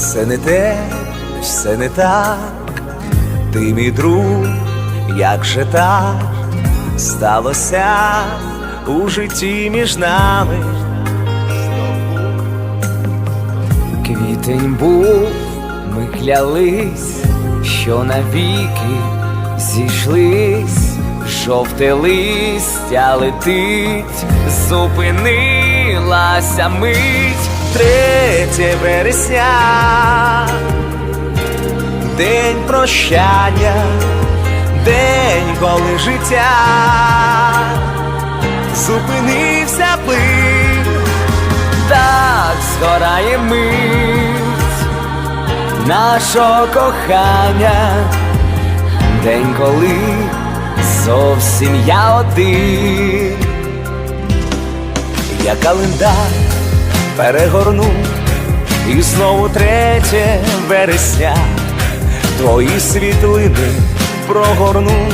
все не те, все не так, ти мій друг, як же так сталося у житті між нами. Квітень був, ми клялись, що навіки зійшлись, жовте листя летить, зупинилася мить. Третє вересня, день прощання, день, коли життя зупинився плин. Так згорає мить нашого кохання, день, коли зовсім я один. Я календар перегорну і знову третє вересня, твої світлини прогорну,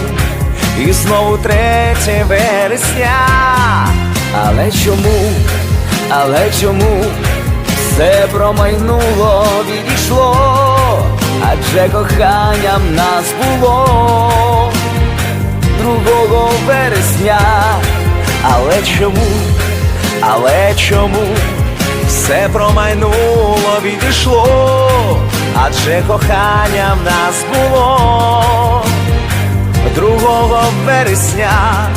і знову третє вересня. Але чому, але чому? Все промайнуло, відійшло, адже коханням нас було. Другого вересня, Але чому, але чому все промайнуло, відійшло, адже кохання в нас було другого вересня.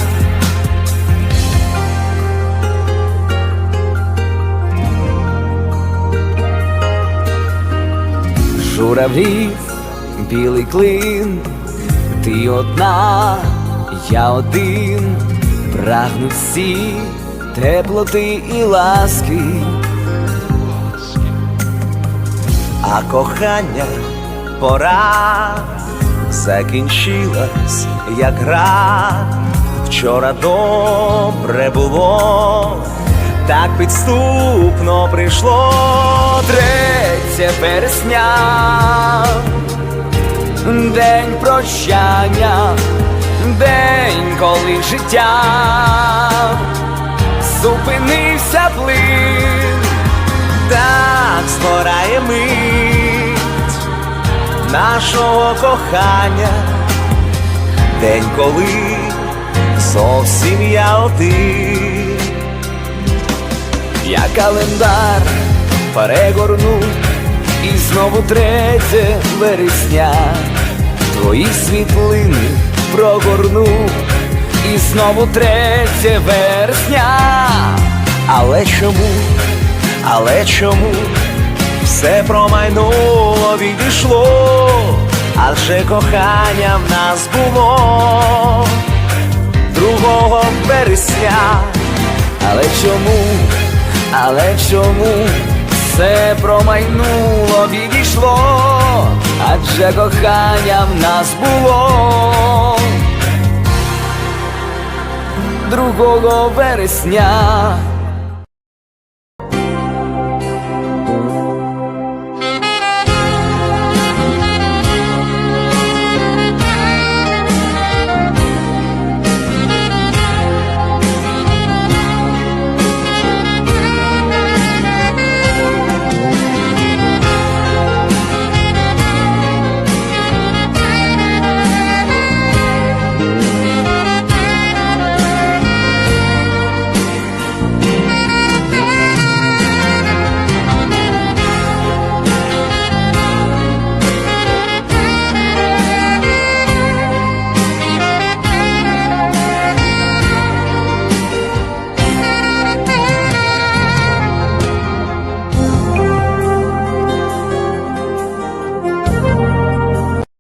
журавлів, білий клин, ти одна, я один, прагнуть всі теплоти і ласки. А кохання пора закінчилась, як гра. Вчора добре було, так підступно прийшло Третє вересня, день прощання, день, коли життя зупинився плин. Так згорає мить нашого кохання, день, коли зовсім я один. Я календар перегорну і знову третє вересня, твої світлини прогорну, і знову третє вересня. Але чому, але чому все промайнуло, відійшло, адже кохання в нас було другого вересня. Але чому, але чому все промайнуло, відійшло, адже кохання в нас було другого вересня.